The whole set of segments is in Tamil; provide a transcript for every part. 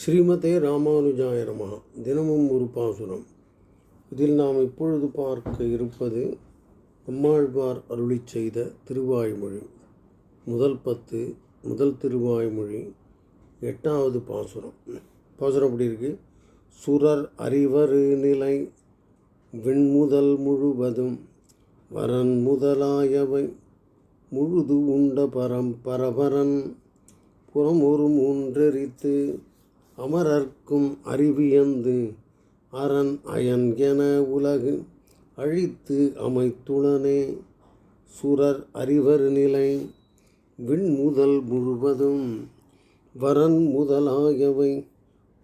ஸ்ரீமதே ராமானுஜாய நமகா தினமும் ஒரு பாசுரம். இதில் நாம் இப்பொழுது பார்க்க இருப்பது அம்மாழ்வார் அருளிச் செய்த திருவாய்மொழி. முதல் பத்து முதல் திருவாய்மொழி எட்டாவது பாசுரம். பாசுரம் அப்படி இருக்கு? சுரர் அறிவரு நிலை விண்முதல் முழுவதும் வரன் முதலாயவை முழுது உண்ட பரம் பரபரன் புறம் ஒரு மூன்றெரித்து அமரர்க்கும் அறிவியந்து அரண் அயன் என உலகு அழித்து அமைத்துளனே. சுரர் அறிவர் நிலை விண்முதல் முழுவதும் வரன் முதலாயவை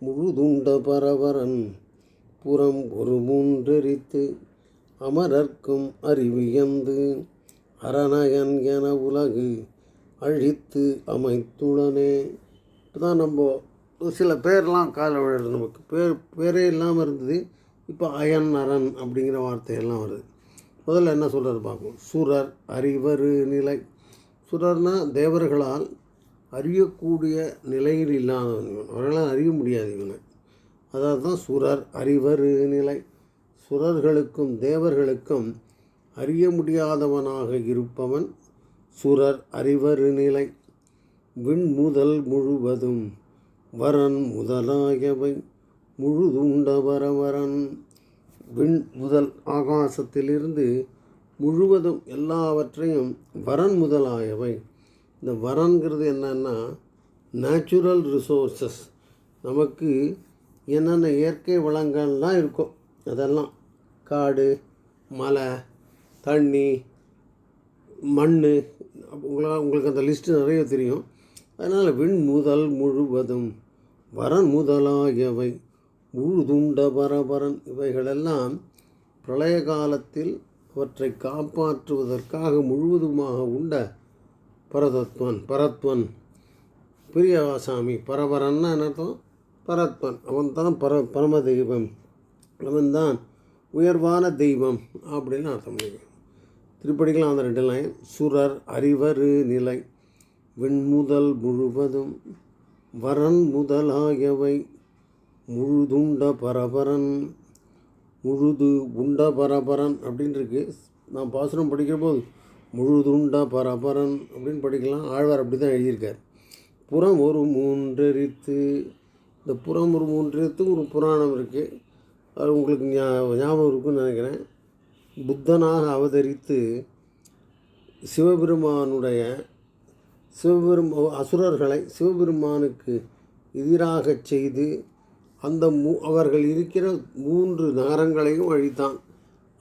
முழுதுண்ட பரவரன் புறம் ஒரு மூன்றெரித்து அமரர்க்கும் அறிவியந்து அரணயன் என உலகு அழித்து அமைத்துளனே. இப்போதான் நம்ம சில பேர்லாம் காதில் விழுது நமக்கு. பேர் பேரே இல்லாமல் இருந்தது. இப்போ அயன் அரண் அப்படிங்கிற வார்த்தையெல்லாம் வருது. முதல்ல என்ன சொல்கிறது பார்ப்போம். சுரர் அறிவரு நிலை. சுரர்னால் தேவர்களால் அறியக்கூடிய நிலையில் இல்லாதவன் இவன். அவர்களால் அறிய முடியாது இவனை. அதாவது தான் சுரர் அறிவரு நிலை. சுரர்களுக்கும் தேவர்களுக்கும் அறிய முடியாதவனாக இருப்பவன் சுரர் அறிவரு நிலை. விண்முதல் முழுவதும் வரன் முதலாயவை முழுதுண்ட வரவரன். விண் முதல் ஆகாசத்திலிருந்து முழுவதும் எல்லாவற்றையும் வரன் முதலாயவை. இந்த வரன்கிறது என்னன்னா நேச்சுரல் ரிசோர்ஸஸ் நமக்கு என்னென்ன இயற்கை வளங்கள்லாம் இருக்கும் அதெல்லாம். காடு மலை தண்ணி மண் உங்களால் உங்களுக்கு அந்த லிஸ்ட்டு நிறைய தெரியும். அதனால் விண் முதல் முழுவதும் வரன் முதலாகியவை உழுதுண்ட பரபரன் இவைகளெல்லாம் பிரளய காலத்தில் அவற்றை காப்பாற்றுவதற்காக முழுவதுமாக உண்ட பரதத்வன் பரத்வன். பிரியவாசாமி பரபரன்னா என்ன அர்த்தம்? பரத்வன். அவன்தான் பர பரம தெய்வம். அவன்தான் உயர்வான தெய்வம் அப்படின்னு அர்த்தம் முடியும் திருப்படிக்கலாம் அந்த ரெண்டு லைன் சுரர் அறிவரு நிலை. வெண்முதல் முழுவதும் வரன் முதலாயவை. முழுதுண்ட பரபரன் முழுது உண்ட பரபரன் அப்படின்னு இருக்கு நான் பாசுரம் படிக்கிற போது முழுதுண்ட பரபரன் அப்படின்னு படிக்கலாம். ஆழ்வார் அப்படி தான் எழுதியிருக்கார். புறம் ஒரு மூன்றெரித்து இந்த புறம் ஒரு மூன்றெரித்து ஒரு புராணம் இருக்குது அது உங்களுக்கு ஞா- ஞாபகம் இருக்குன்னு நினைக்கிறேன். புத்தனாக அவதரித்து சிவபெருமானுடைய சிவபெரும் அசுரர்களை சிவபெருமானுக்கு எதிராகச் செய்து அந்த மூ அவர்கள் இருக்கிற மூன்று நகரங்களையும் அழித்தான்.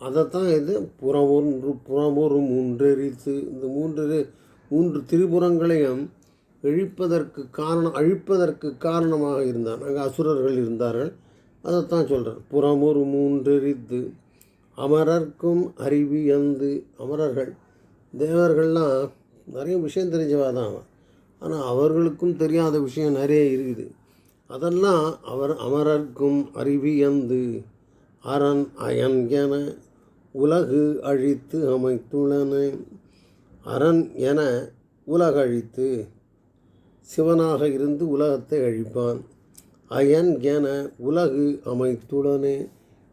அதைத்தான் இது புறமொன்று புறமொரு மூன்றெரித்து இந்த மூன்று மூன்று திரிபுரங்களையும் இழிப்பதற்கு காரணம் அழிப்பதற்கு காரணமாக இருந்தான். அங்கே அசுரர்கள் இருந்தார்கள். அதைத்தான் சொல்கிறார் புறமொரு மூன்றெரித்து அமரர்க்கும் அறிவியந்து அமரர்கள் தேவர்கள்லாம் நிறைய விஷயம் தெரிஞ்சவா தான் அவன். ஆனால் அவர்களுக்கும் தெரியாத விஷயம் நிறைய இருக்குது. அதெல்லாம் அவர் அமரர்க்கும் அறிவியந்து அரண் அயன் என உலகு அழித்து அமைத்துள்ளன. அரண் என உலகழித்து சிவனாக இருந்து உலகத்தை அழிப்பான். அயன் என உலகு அமைத்துடனே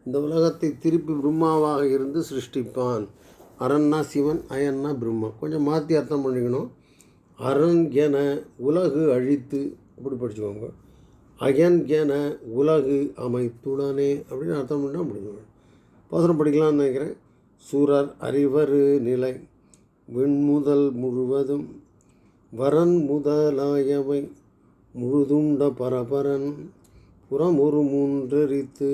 இந்த உலகத்தை திருப்பி பிரம்மாவாக இருந்து சிருஷ்டிப்பான். அரண்னா சிவன் அயன்னா பிரம்மா. கொஞ்சம் மாற்றி அர்த்தம் பண்ணிக்கணும். அரண் என உலகு அழித்து அப்படி படிச்சுக்கோங்க. அயன் என உலகு அமைத்துடனே அப்படின்னு அர்த்தம் பண்ணால் முடிஞ்சுக்கணும் பாசனம் படிக்கலாம்னு நினைக்கிறேன். சூரர் அறிவரு நிலை விண்முதல் முழுவதும் வரன் முதலாயவை முழுதுண்ட பரபரன் புறமொரு மூன்றெரித்து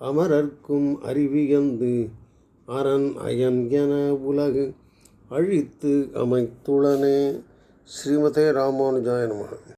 அமரர்க்கும் அறிவியந்து அரண் அயன் என உலகு அழித்து அமைத்துளனே ஸ்ரீமதே ராமானுஜாய நமः